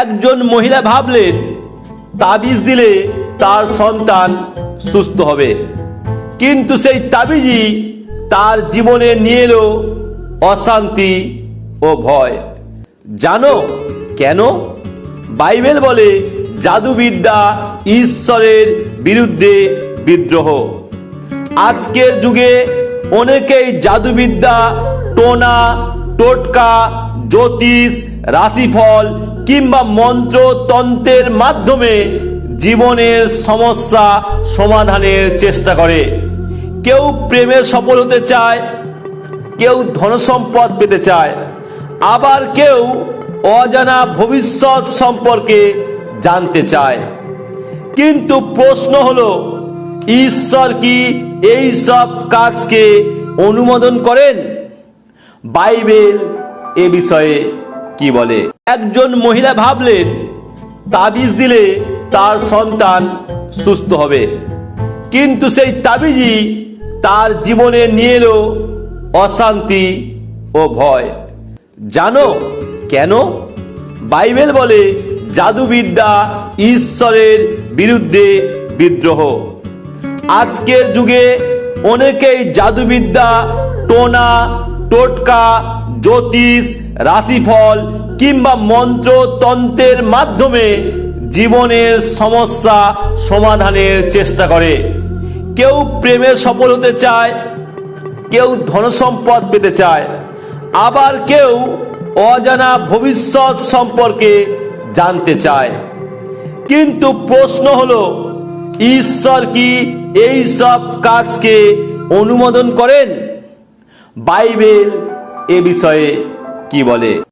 একজন মহিলা ভাবলেন তাবিজ দিলে তার সন্তান সুস্থ হবে। কিন্তু সেই তাবিজই তার জীবনে নিয়ে এলো অশান্তি ও ভয়। জানো কেন? বাইবেল বলে, জাদুবিদ্যা ঈশ্বরের বিরুদ্ধে বিদ্রোহ। আজকের যুগে অনেকেই জাদুবিদ্যা, টোনা, টোটকা, জ্যোতিষ, রাশিফল কিংবা মন্ত্রতন্ত্রের মাধ্যমে জীবনের সমস্যা সমাধানের চেষ্টা করে। কেউ প্রেমে সফল হতে চায়, কেউ ধনসম্পদ পেতে চায়, আবার কেউ অজানা ভবিষ্যৎ সম্পর্কে জানতে চায়। কিন্তু প্রশ্ন হলো, ঈশ্বর কি এই সব কাজকে অনুমোদন করেন? বাইবেল এ বিষয়ে কি বলে? একজন মহিলা ভাবলেন তাবিজ দিলে তার সন্তান সুস্থ হবে। কিন্তু সেই তাবিজই তার জীবনে নিয়ে এলো অশান্তি ও ভয়। জানো কেন? বাইবেল বলে জাদুবিদ্যা ঈশ্বরের বিরুদ্ধে বিদ্রোহ। আজকের যুগে অনেকেই জাদুবিদ্যা, টোনা, টোটকা, জ্যোতিষ, রাশিফল কিংবা মন্ত্রতন্ত্রের মাধ্যমে জীবনের সমস্যা সমাধানের চেষ্টা করে। কেউ প্রেমে সফল হতে চায়, কেউ ধনসম্পদ পেতে চায়, আবার কেউ অজানা ভবিষ্যৎ সম্পর্কে জানতে চায়। কিন্তু প্রশ্ন হলো, ঈশ্বর কি এই সব কাজকে অনুমোদন করেন? বাইবেল এ বিষয়ে কি বলে?